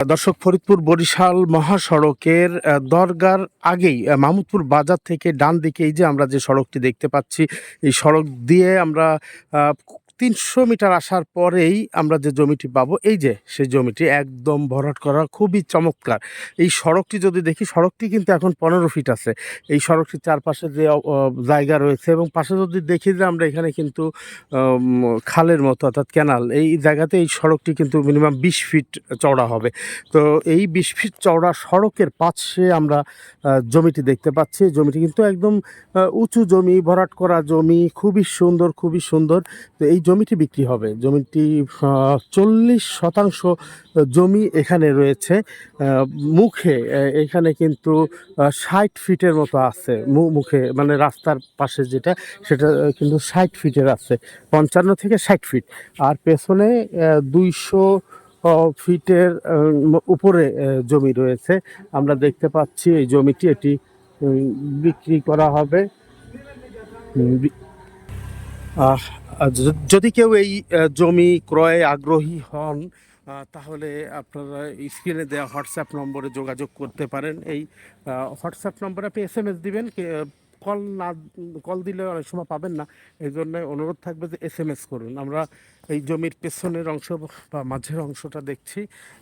দর্শক, ফরিদপুর বরিশাল মহাসড়কের দরগার আগেই মাহমুদপুর বাজার থেকে ডান দিকে এই যে আমরা যে সড়কটি দেখতে পাচ্ছি, এই সড়ক দিয়ে আমরা তিনশো মিটার আসার পরেই আমরা যে জমিটি পাবো, এই যে সেই জমিটি একদম ভরাট করা খুবই চমৎকার। এই সড়কটি যদি দেখি, সড়কটি কিন্তু এখন পনেরো ফিট আছে। এই সড়কটির চারপাশে যে জায়গা রয়েছে এবং পাশে যদি দেখি যে আমরা এখানে কিন্তু খালের মতো অর্থাৎ ক্যানাল, এই জায়গাতে এই সড়কটি কিন্তু মিনিমাম বিশ ফিট চওড়া হবে। তো এই বিশ ফিট চওড়া সড়কের পাশে আমরা জমিটি দেখতে পাচ্ছি। জমিটি কিন্তু একদম উঁচু জমি, ভরাট করা জমি, খুবই সুন্দর খুবই সুন্দর। তো এই জমিটি বিক্রি হবে। জমিটি চল্লিশ শতাংশ জমি এখানে রয়েছে। মুখে এখানে কিন্তু ষাট ফিটের মতো আছে মুখে মানে রাস্তার পাশে যেটা সেটা কিন্তু ষাট ফিটের আছে পঞ্চান্ন থেকে ষাট ফিট। আর পেছনে দুইশো ফিটের উপরে জমি রয়েছে। আমরা দেখতে পাচ্ছি এই জমিটি এটি বিক্রি করা হবে। আহ, যদি কেউ এই জমি ক্রয়ে আগ্রহী হন তাহলে আপনারা স্ক্রিনে দেওয়া হোয়াটসঅ্যাপ নম্বরে যোগাযোগ করতে পারেন। এই হোয়াটসঅ্যাপ নম্বরে আপনি এস এম এস দিবেন কল না, কল দিলে অনেক সময় পাবেন না। এই জন্য অনুরোধ থাকবে যে এস এম এস করুন। আমরা এই জমির পেছনের অংশ বা মাঝের অংশটা দেখছি।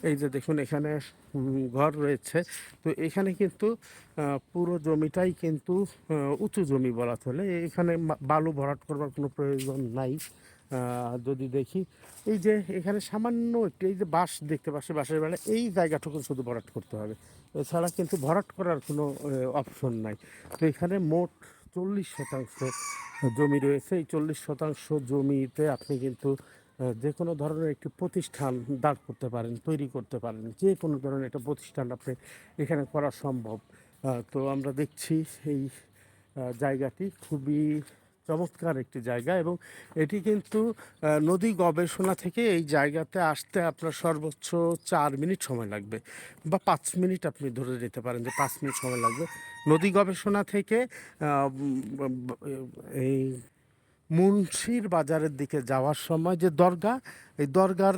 এই যে দেখুন, এখানে ঘর রয়েছে। তো এখানে কিন্তু পুরো জমিটাই কিন্তু উঁচু জমি বলা চলে। এখানে বালু ভরাট করবার কোনো প্রয়োজন নাই। যদি দেখি, এই যে এখানে সামান্য একটু, এই যে বাঁশ দেখতে পাচ্ছি, বাঁশের বেলা এই জায়গাটুকু শুধু ভরাট করতে হবে। এছাড়া কিন্তু ভরাট করার কোনো অপশন নাই। তো এখানে মোট চল্লিশ শতাংশ জমি রয়েছে। এই চল্লিশ শতাংশ জমিতে আপনি কিন্তু যে কোনো ধরনের একটি প্রতিষ্ঠান দাঁড় করতে পারেন, তৈরি করতে পারেন। যে কোনো ধরনের একটা প্রতিষ্ঠান আপনি এখানে করা সম্ভব। তো আমরা দেখছি এই জায়গাটি খুবই চমৎকার একটি জায়গা এবং এটি কিন্তু নদী গবেষণা থেকে এই জায়গাতে আসতে আপনার সর্বোচ্চ চার মিনিট সময় লাগবে বা পাঁচ মিনিট আপনি ধরে নিতে পারেন যে পাঁচ মিনিট সময় লাগবে। নদী গবেষণা থেকে এই মুন্সির বাজারের দিকে যাওয়ার সময় যে দরগা, এই দরগার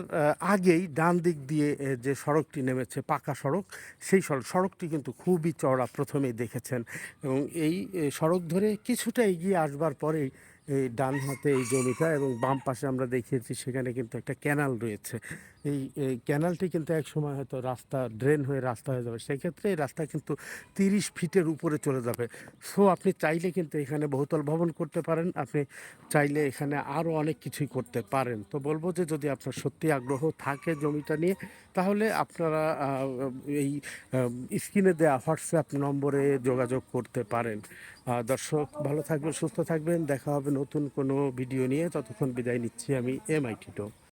আগেই ডান দিক দিয়ে যে সড়কটি নেমেছে, পাকা সড়ক, সেই সড়ক সড়কটি কিন্তু খুবই চওড়া প্রথমেই দেখেছেন এবং এই সড়ক ধরে কিছুটা এগিয়ে আসবার পরেই এই ডান হাতে এই জমিটা এবং বাম পাশে আমরা দেখিয়েছি সেখানে কিন্তু একটা ক্যানাল রয়েছে। এই এই ক্যানালটি কিন্তু এক সময় হয়তো রাস্তা ড্রেন হয়ে রাস্তা হয়ে যাবে। সেক্ষেত্রে এই রাস্তা কিন্তু তিরিশ ফিটের উপরে চলে যাবে। সো আপনি চাইলে কিন্তু এখানে বহুতল ভবন করতে পারেন। আপনি চাইলে এখানে আরও অনেক কিছুই করতে পারেন। তো বলব যে যদি আপনার সত্যি আগ্রহ থাকে জমিটা নিয়ে, তাহলে আপনারা এই স্ক্রিনে দেওয়া হোয়াটসঅ্যাপ নম্বরে যোগাযোগ করতে পারেন। দর্শক, ভালো থাকবেন, সুস্থ থাকবেন। দেখা হবে নতুন কোনো ভিডিও নিয়ে। ততক্ষণ বিদায় নিচ্ছি আমি এম আই টিটো